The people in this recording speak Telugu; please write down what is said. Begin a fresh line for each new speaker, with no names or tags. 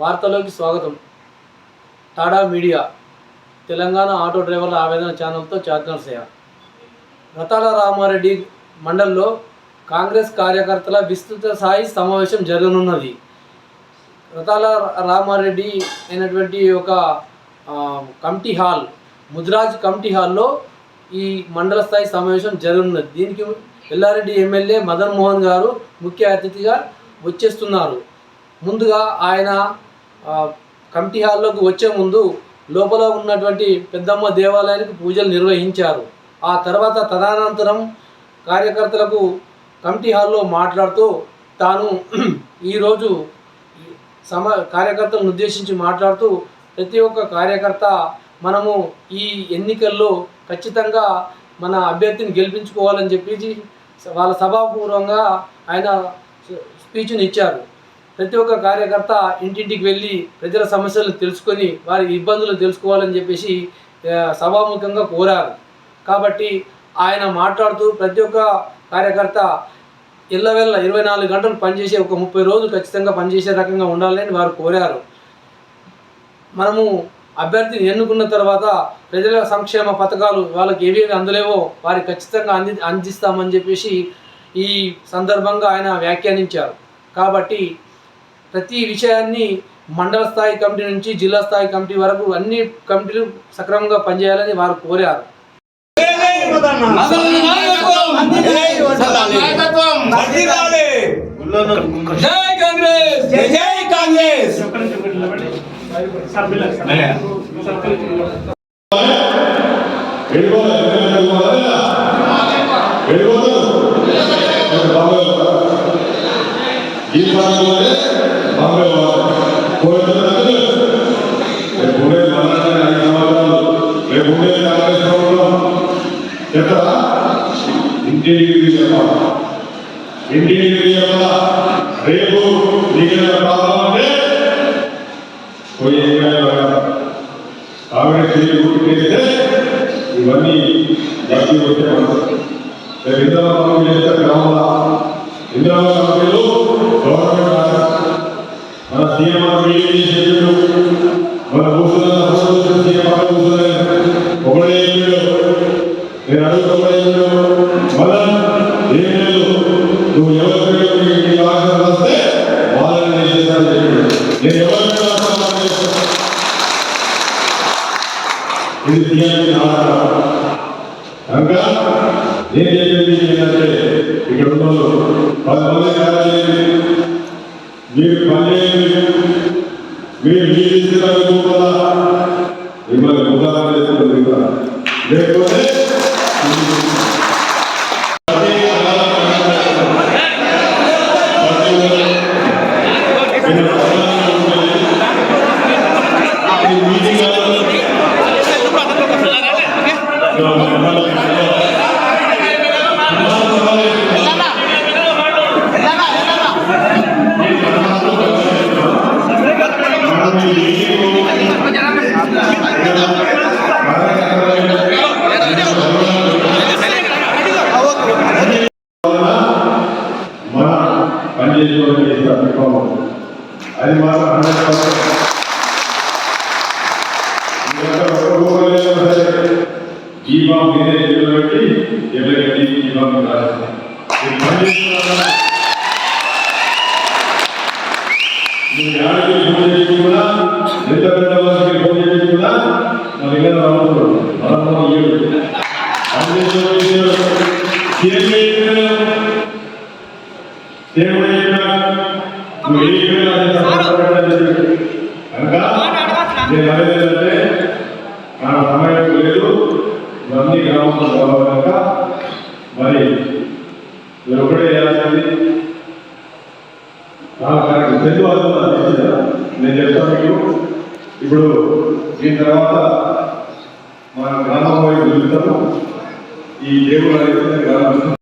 వార్తలోకి స్వాగతం. టాడా మీడియా తెలంగాణ ఆటో డ్రైవర్ల ఆవేదన ఛానల్తో చార్నర్సయ్య రతాల రామారెడ్డి మండల్లో కాంగ్రెస్ కార్యకర్తల విస్తృత స్థాయి సమావేశం జరగనున్నది. రతాల రామారెడ్డి అయినటువంటి ఒక కమిటీ హాల్ ముద్రాజ్ కమిటీ హాల్లో ఈ మండల స్థాయి సమావేశం జరగనున్నది. దీనికి ఎల్లారెడ్డి ఎమ్మెల్యే మదన్ మోహన్ గారు ముఖ్య అతిథిగా వచ్చేస్తున్నారు. ముందుగా ఆయన కమిటీ హాల్లోకి వచ్చే ముందు లోపల ఉన్నటువంటి పెద్దమ్మ దేవాలయానికి పూజలు నిర్వహించారు. ఆ తర్వాత తదనంతరం కార్యకర్తలకు కమిటీ హాల్లో మాట్లాడుతూ తాను ఈరోజు సమ కార్యకర్తలను ఉద్దేశించి మాట్లాడుతూ ప్రతి ఒక్క కార్యకర్త మనము ఈ ఎన్నికల్లో ఖచ్చితంగా మన అభ్యర్థిని గెలిపించుకోవాలని చెప్పేసి వాళ్ళ సభాపూర్వంగా ఆయన స్పీచ్ని ఇచ్చారు. ప్రతి ఒక్క కార్యకర్త ఇంటింటికి వెళ్ళి ప్రజల సమస్యలు తెలుసుకొని వారి ఇబ్బందులు తెలుసుకోవాలని చెప్పేసి సభాముఖంగా కోరారు. కాబట్టి ఆయన మాట్లాడుతూ ప్రతి ఒక్క కార్యకర్త ఇళ్ళవెళ్ళ ఇరవై నాలుగు గంటలు పనిచేసే ఒక ముప్పై రోజులు ఖచ్చితంగా పనిచేసే రకంగా ఉండాలని వారు కోరారు. మనము అభ్యర్థిని ఎన్నుకున్న తర్వాత ప్రజల సంక్షేమ పథకాలు వాళ్ళకి ఏవేవి అందలేవో వారికి ఖచ్చితంగా అంది అందిస్తామని చెప్పేసి ఈ సందర్భంగా ఆయన వ్యాఖ్యానించారు. కాబట్టి ప్రతి విషయాన్ని మండల స్థాయి కమిటీ నుంచి జిల్లా స్థాయి కమిటీ వరకు అన్ని కమిటీలు సక్రమంగా పనిచేయాలని వారు కోరారు
జై కాంగ్రెస్
చెప్పాలి ఇంటికి చెప్పాలా రేపు నీకు ప్రాబ్లం అంటే పోయి కాంగ్రెస్ చేస్తే ఇవన్నీ జాతీయ వచ్చే రేపు ఇందులో చేస్తే గ్రామంలో ఇందులో కంపెనీలు గవర్నమెంట్ ఇక్కడ ఉన్న వాళ్ళు పది మంది కార్యాలయం మీరు పనిచేయండి మీరు మీరు ఇస్తున్న కూడా మిమ్మల్ని ఉదాహరణ చేస్తుంది లేకపోతే అది మాత్రం హండ్రెడ్ పర్సెంట్. జీవా మీదే చేతులు పెట్టి ఎవరికీ జీవా మీద రాసేస్తాం. మీరు కూడా ఎంత పెద్ద వాళ్ళకి ఫోన్ చేసి కూడా మన దగ్గర రావడం పదమూడు ఏడు నువ్వు ఏ నేను అదేంటంటే నా సమయం లేదు ఇవన్నీ గ్రామంలో కనుక మరి మీరు ఒకటే చేయాల్సింది నాకు తెలుగు నేను చెప్తాను మీకు ఇప్పుడు దీని తర్వాత మన గ్రామం వైపు వెళ్తాము ఈ దేవుడు అనేది గ్రామం.